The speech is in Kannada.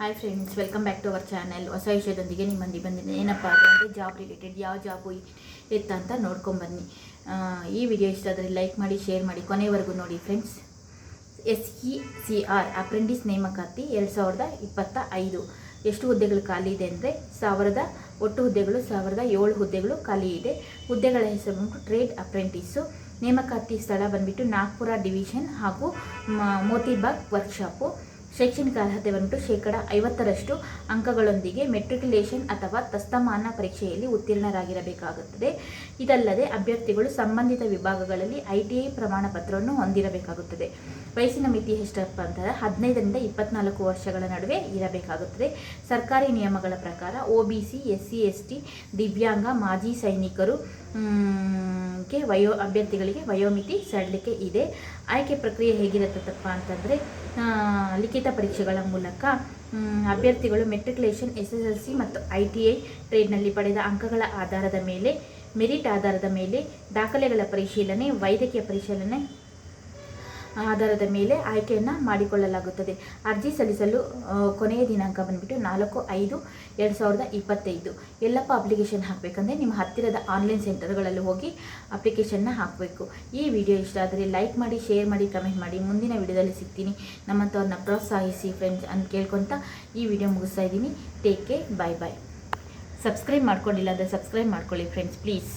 Hi friends welcome back to our channel ಹೊಸ ವಿಷಯದೊಂದಿಗೆ ನಿಮ್ಮಂದಿ ಬಂದಿದೆ ಏನಪ್ಪ ಅಂದರೆ ಜಾಬ್ ರಿಲೇಟೆಡ್ ಯಾವ ಜಾಬು ಎತ್ತ ಅಂತ ನೋಡ್ಕೊಂಬನ್ನಿ ಈ ವಿಡಿಯೋ ಇಷ್ಟ ಆದರೆ ಲೈಕ್ ಮಾಡಿ ಶೇರ್ ಮಾಡಿ. ಕೊನೆವರೆಗೂ ನೋಡಿ friends S E C R apprentice ನೇಮಕಾತಿ ಎರಡು ಸಾವಿರದ ಇಪ್ಪತ್ತ ಐದು ಎಷ್ಟು ಹುದ್ದೆಗಳು ಖಾಲಿ ಇದೆ ಅಂದರೆ ಸಾವಿರದ, ಒಟ್ಟು ಹುದ್ದೆಗಳು ಸಾವಿರದ ಏಳು ಹುದ್ದೆಗಳು ಖಾಲಿ ಇದೆ. ಹುದ್ದೆಗಳ ಹೆಸರು ಟ್ರೇಡ್ ಅಪ್ರೆಂಟಿಸು ನೇಮಕಾತಿ ಸ್ಥಳ ಬಂದ್ಬಿಟ್ಟು ನಾಗ್ಪುರ ಡಿವಿಷನ್ ಹಾಗೂ ಮೋತಿಬಾಗ್ ವರ್ಕ್ಶಾಪು ಶೈಕ್ಷಣಿಕ ಅರ್ಹತೆ ಬಂದ್ಬಿಟ್ಟು ಶೇಕಡ ಐವತ್ತರಷ್ಟು ಅಂಕಗಳೊಂದಿಗೆ ಮೆಟ್ರಿಕ್ಯುಲೇಷನ್ ಅಥವಾ ತಸ್ತಮಾನ ಪರೀಕ್ಷೆಯಲ್ಲಿ ಉತ್ತೀರ್ಣರಾಗಿರಬೇಕಾಗುತ್ತದೆ. ಇದಲ್ಲದೆ ಅಭ್ಯರ್ಥಿಗಳು ಸಂಬಂಧಿತ ವಿಭಾಗಗಳಲ್ಲಿ ಐ ಟಿ ಐ ಪ್ರಮಾಣ ಪತ್ರವನ್ನು ಹೊಂದಿರಬೇಕಾಗುತ್ತದೆ. ವಯಸ್ಸಿನ ಮಿತಿ ಎಷ್ಟಪ್ಪ ಅಂತಂದರೆ ಹದಿನೈದರಿಂದ ಇಪ್ಪತ್ನಾಲ್ಕು ವರ್ಷಗಳ ನಡುವೆ ಇರಬೇಕಾಗುತ್ತದೆ. ಸರ್ಕಾರಿ ನಿಯಮಗಳ ಪ್ರಕಾರ O B C, S C, S T, ದಿವ್ಯಾಂಗ, ಮಾಜಿ ಸೈನಿಕರು ಗೆ ವಯೋ, ಅಭ್ಯರ್ಥಿಗಳಿಗೆ ವಯೋಮಿತಿ ಸಡಿಲಿಕೆ ಇದೆ. ಆಯ್ಕೆ ಪ್ರಕ್ರಿಯೆ ಹೇಗಿರುತ್ತಪ್ಪ ಅಂತಂದರೆ ಲಿಖಿತ ಪರೀಕ್ಷೆಗಳ ಮೂಲಕ ಅಭ್ಯರ್ಥಿಗಳು matriculation S S L C ಮತ್ತು ಐ ಟಿ ಐ ಟ್ರೇಡ್ನಲ್ಲಿ ಪಡೆದ ಅಂಕಗಳ ಆಧಾರದ ಮೇಲೆ, ಮೆರಿಟ್ ಆಧಾರದ ಮೇಲೆ ದಾಖಲೆಗಳ ಪರಿಶೀಲನೆ, ವೈದ್ಯಕೀಯ ಪರಿಶೀಲನೆ ಆಧಾರದ ಮೇಲೆ ಆಯ್ಕೆಯನ್ನು ಮಾಡಿಕೊಳ್ಳಲಾಗುತ್ತದೆ. ಅರ್ಜಿ ಸಲ್ಲಿಸಲು ಕೊನೆಯ ದಿನಾಂಕ ಬಂದುಬಿಟ್ಟು ನಾಲ್ಕು ಐದು ಎರಡು ಸಾವಿರದ ಇಪ್ಪತ್ತೈದು. ಎಲ್ಲಪ್ಪ ಅಪ್ಲಿಕೇಶನ್ ಹಾಕಬೇಕಂದ್ರೆ ನಿಮ್ಮ ಹತ್ತಿರದ ಆನ್ಲೈನ್ ಸೆಂಟರ್ಗಳಲ್ಲಿ ಹೋಗಿ ಅಪ್ಲಿಕೇಶನ್ನ ಹಾಕಬೇಕು. ಈ ವಿಡಿಯೋ ಇಷ್ಟ ಆದರೆ ಲೈಕ್ ಮಾಡಿ ಶೇರ್ ಮಾಡಿ ಕಮೆಂಟ್ ಮಾಡಿ. ಮುಂದಿನ ವಿಡಿಯೋದಲ್ಲಿ ಸಿಗ್ತೀನಿ. ನಮ್ಮಂಥವ್ರನ್ನ ಪ್ರೋತ್ಸಾಹಿಸಿ ಫ್ರೆಂಡ್ಸ್ ಅಂತ ಕೇಳ್ಕೊತಾ ಈ ವಿಡಿಯೋ ಮುಗಿಸ್ತಾ ಇದ್ದೀನಿ. Take care bye bye subscribe ಮಾಡ್ಕೊಂಡಿಲ್ಲ ಅಂದರೆ ಸಬ್ಸ್ಕ್ರೈಬ್ ಮಾಡ್ಕೊಳ್ಳಿ ಫ್ರೆಂಡ್ಸ್ ಪ್ಲೀಸ್